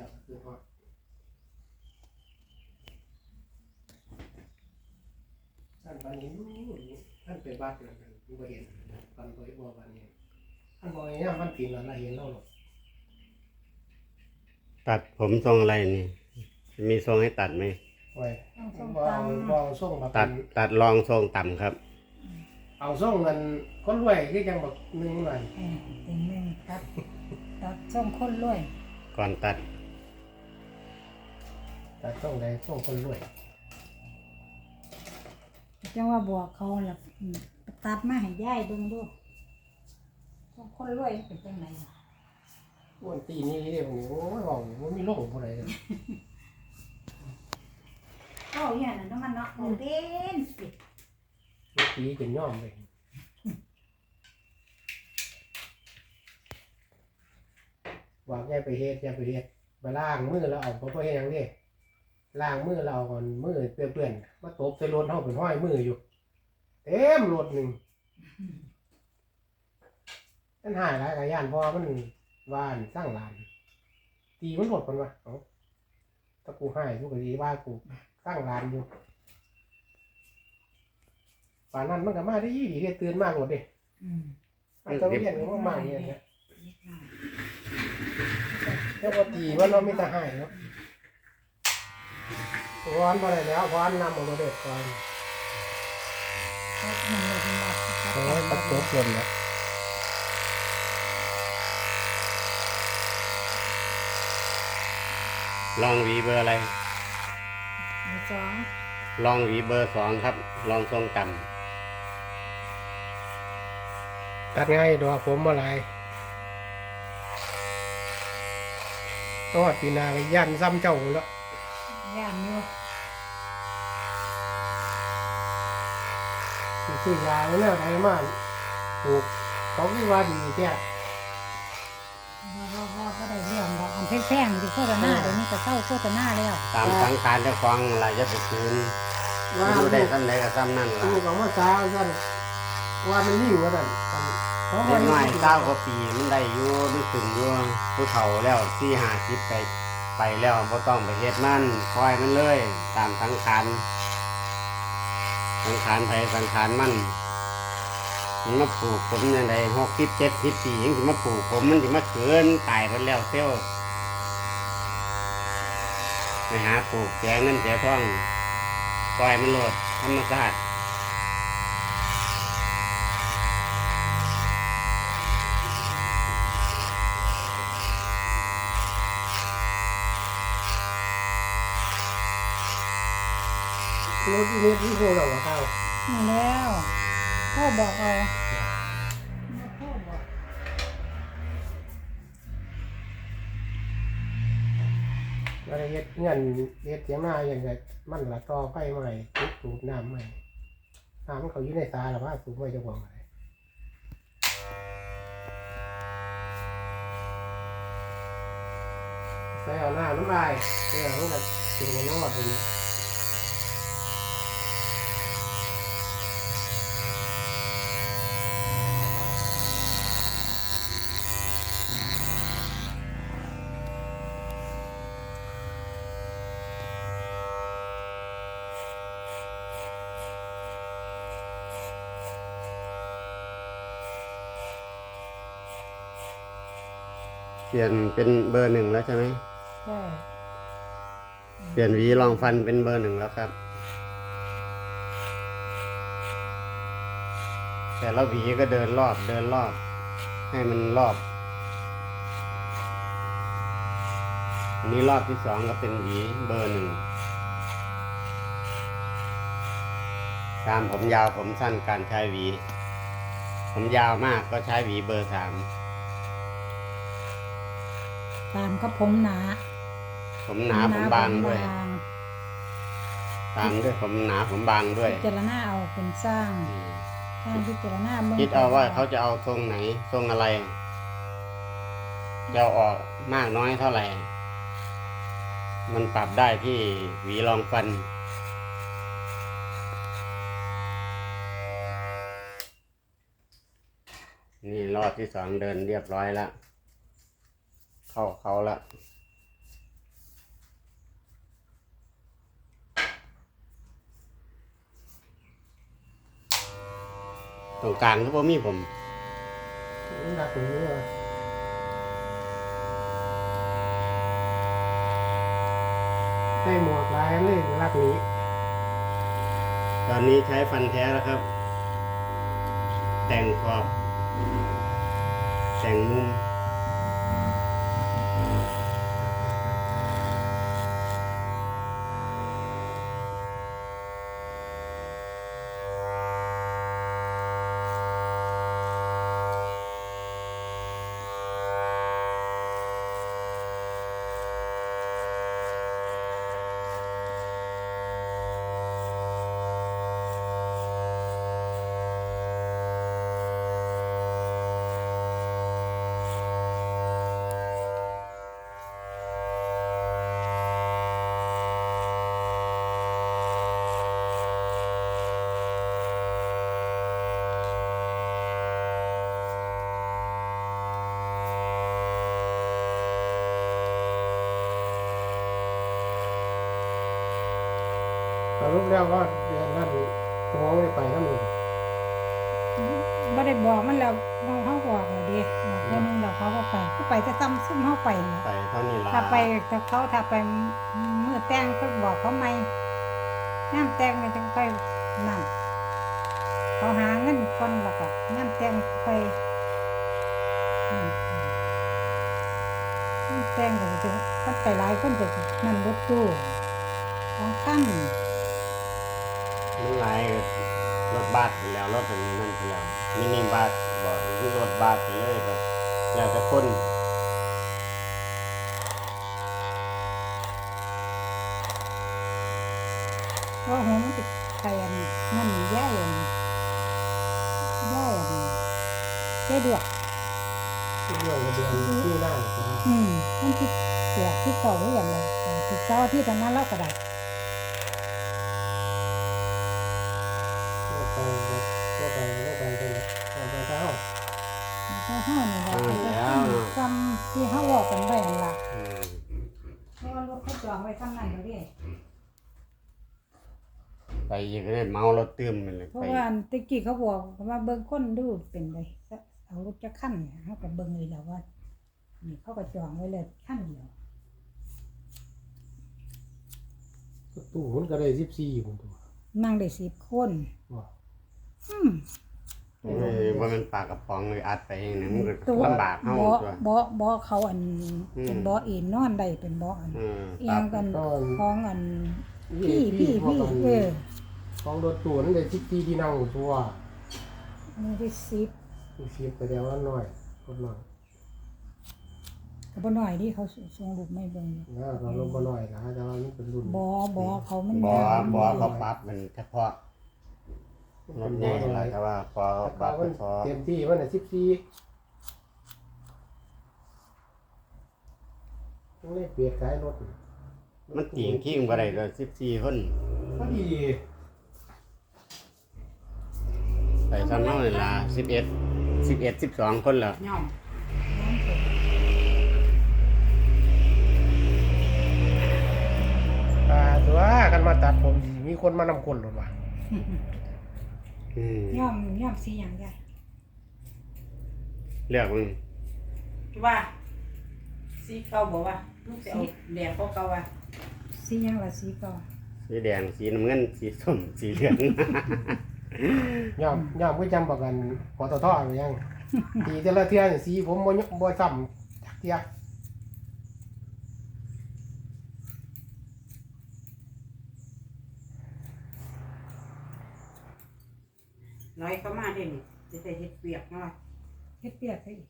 แล้วคือฮอดท่านวันนี้ท่านไปบ้านแล้วท่านบ่เห็นตอนบ่บ่วันนี้ท่านบ่เห็นยามมันกินแล้วเราเห็นเราหรอกตัดผมทรงอะไรนี่ มีทรงให้ตัดไหมโอ้ยต้องส่งบ่ตาเอามบ่เอาส่งมาตัเป็ดนตัดรองทรงต่ำครับ เอาส่งเงินคนรวยคือจังบักหนึงนั่น เออติงหนึ่งตัดตัดส่งคนรวย ก่อนตัด แต่ส่งได้ส่งคนรวยจังว่าบวกเขาล่ะอืมตัดมาให้ยายเบิ่งดูส่งคนรวยเป็นจังไดล่ะอ้วนตีนี้เด้ผมโอ้ยบอกบ่มีโรคบ่ได้เลยเอ้าอย่างนั้นเนาะมันเนาะเอาเด่นสิมีตีจนย่อมเลยว่าอย่าไปเฮ็ดอย่าไปเฮ็ดมาล้างมือแล้วเอาบ่บ่เฮ็ดหยังเด้ ล้างมือเราเอาก่อนมือเปื้อนๆมาตบใส่รถเฮาเป็นห้อยมืออยู่ เต็มรถหนึงมันหายหลายกะย่านเพราะว่ามันว่านสร้างลาน ตีมันหมดคนวะเอ้าถ้ากูให้กูก็ดีว่ากูสร้างลานอยู่ป่านนั้นมันก็มาได้ยี่ดีเฮ็ดตื่นมากหมดเด้อืมอาจจะเรียนรู้มากๆเนี่ยนะนิดหน่อยแล้วก็ตีว่าเราไม่ตาให้เนาะ ร้อนมาเลยแล้วร้อนนำออกมาเด็ดก่อนตัดมันเลยมันบัดโอ้ยตัดจบลนแล้วลองหวีเบอร์อะไรเบอร์สองลองหวีเบอร์สองครับ ลองทรงต่ตัดง่ายดอกผมมาลายตอดปีนาเลยยันซ้ำเจ้าแล้ว ย่านอยู่สิซื้อยาแล้วไทยมานปลูกเขาคิดว่าดีแท้ว่าว่าว่าก็ได้เรื่องดอกอันแพงๆที่โฆษณาเดี๋ยวนี้ก็เศร้าโฆษณาแล้วำตามสังขารเจ้าของอะไรจะไปคืนว่าดูลูได้กซ้ำใดก็ซ้ำนั่นล่ะลูกของมาสาวสั่นว่ามันยิ่งกว่านั้นเขาเล็กน้อยเก้ากว่าปีมันได้อยู่มันขึ้นอยู่ผู้เฒ่าแล้วสี่ห้าสิบไป ไปแล้วบ่ต้องไปเฮ็ดมันปล่อยมันเลย ตามสังขารสังขารไผสังขารมันมันมาปลูกผมยังไงหกสิบเจ็ดสิบปียังสิมาปลูกผมมันสิมาเกินตายไปแล้วเซลล์ไปหาปลูกแกเงินเสียทองปล่อยมันโลดธรรมชาติ รถเมล์ที่โทรเราเข้านี่แล้วพ่อบอกเอาพ่อบอกเราได้เฮ็ดเงินเฮ็ดเสียงหน้าอย่างไรมันละต่อไฟใหม่ทุบสูบน้ำใหม่น้ำเขาอยู่ในตาหรือว่าสูบไว้จะบอกอะไรใส่เอาหน้าน้ำลายเพื่อให้มันถึงมันนอดไปเลย เปลี่ยนเป็นเบอร์หนึ่งแล้วใช่ไหมใช่เปลี่ยนหวีรองฟันเป็นเบอร์หนึ่งแล้วครับ แต่ละหวีก็เดินรอบเดินรอบ ให้มันรอบอันนี้รอบที่สองก็เป็นหวีเบอร์หนึ่งตามผมยาวผมสั้นการใช้หวี ผมยาวมากก็ใช้หวีเบอร์สาม ตามกับผมหนา ผมหนาผมบางด้วยบางตามด้วยผมหนาผมบางด้วยพิจารณาเอาเป็นสร้างอืมสร้างพิจารณามึงคิดเอาว่าเขาจะเอาทรงไหนทรงอะไรจะเอาออกมากน้อยเท่าไหร่ มันปรับได้ที่หวีรองฟัน นี่รอบที่สองเดินเรียบร้อยแล้ว เข้าเขาละตรงกลางก็บ่มีผมหนักเลยใส่หมวกลายเลยรักนี้ ตอนนี้ใช้ฟันแท้แล้วครับ แต่งขอบ แต่งมุม รุปแล้วก็เดือนนั้นตัวไม่ได้ไปนั่นเองบ่ได้บอกมันแล้วเราเฮาบอกแล้วเด้บอกแค่นึงแล้วเขาก็ไปก็ไปจะซ้ำซุ่มเฮาไปนั่นแหละไปเท่านี้ละถ้าไปถ้าเขาถ้าไปมือแต่งก็บอกเขาไม่ย่ามแต่งเนี่ยจังค่อยนั่นเขาหาเงินคนแล้วก็ย่ามแต่งไปอืมย่ามแต่งก็จะคนไปหลายคนจะนั่นรถตู้ของค่ำ มันหลายรถบัสไปแล้วรถเป็นนั่นไปแล้วมินิบัสบอกคือรถบัสไปเลยแบบแล้วแต่คนเพราะหงติดไก่อันนั่นย่ายอันย่ายอันย่ายดวกที่เรื่องเดือนที่หน้าใช่ไหมอืมมันที่เสียที่เก่าไว้อย่างเลยที่เจ้าที่ทางนั้นเล่าก็ได้โลกไปโลกไปโลกไปไปเลยเอาไปเท้า เจ้าห้านี่เราจะจำที่เขาบอกกันไว้อันละอืมเพราะว่ารถเขาจองไว้ข้างนั้นเดี๋ยวนี้ไปอีกเลยเมารถตื้มไปเลยเพราะไปว่าอันตะกี้เขาบอกว่าเบิ่งคนดูเป็นไงเอารถจะขั้นเนี่ยเขาก็เบิ่งเลยแล้วว่านี่เขาก็จองไว้เลยขั้นเดียวตู้มันก็ได้สิบสี่คนตัวนั่งได้สิบคน ว่าอืม โอ้ยว่ามันปากกระป๋องเลยอัดไปเองเนี่ยมันก็ตัวลำบากเฮาบ่ตัว บ่บ่เขาอันอืม เป็นบ่เอ็นนอนได้เป็นบ่อันอืมเอีคยรังบกันก็ของอันพี่พี่พี่พี่พี่พี่เออของรถตู้นั่นได้สิบสี่ที่นั่งตัวอันนี้ที่สิบมีสิบไปแล้วว่าน้อยคนน้อยก็บ่น้อยที่เขาส่งรูปไม่เบิ่งนะเราลงมาหน่อยนะแต่ว่ามันเป็นรุ่นบ่บ่เขามันบอยาวบอเขาปรับมันเฉพาะ รถใหญ่อะไรแต่ว่าพอแต่ปรับมันเฉพาะเต็มที่มันน่ะสิบสี่ต้องได้เปลี่ยนสายรถมันติ่งขี้งบ่ได้เลย14คนพอดีไปซ้ำเฮานี่ล่ะ11 11 12คนแล้วย่อมอ่าตัวกันมาตัดผมสิมีคนมานำคนหรือเปล่า อืมย่อมย่อมสีหยังได้เลือกมึงว่าสีเก่าบอกว่าลูกจะเอาแดงเขาเก่าว่าสีหยังล่ะสีก่อสีแดงสีน้ำเงินสีส้มสีเหลืองย่อมย่อมก็จำบอกกันปตทอะไรยัง ทีแต่ละเทื่อนี่สีผมบ่ยบ่ซ้ำจักเที่ย น้อยเขามาเด่นจะใส่เห็ดเปียกมาเฮ็ดเปียกใส่อีก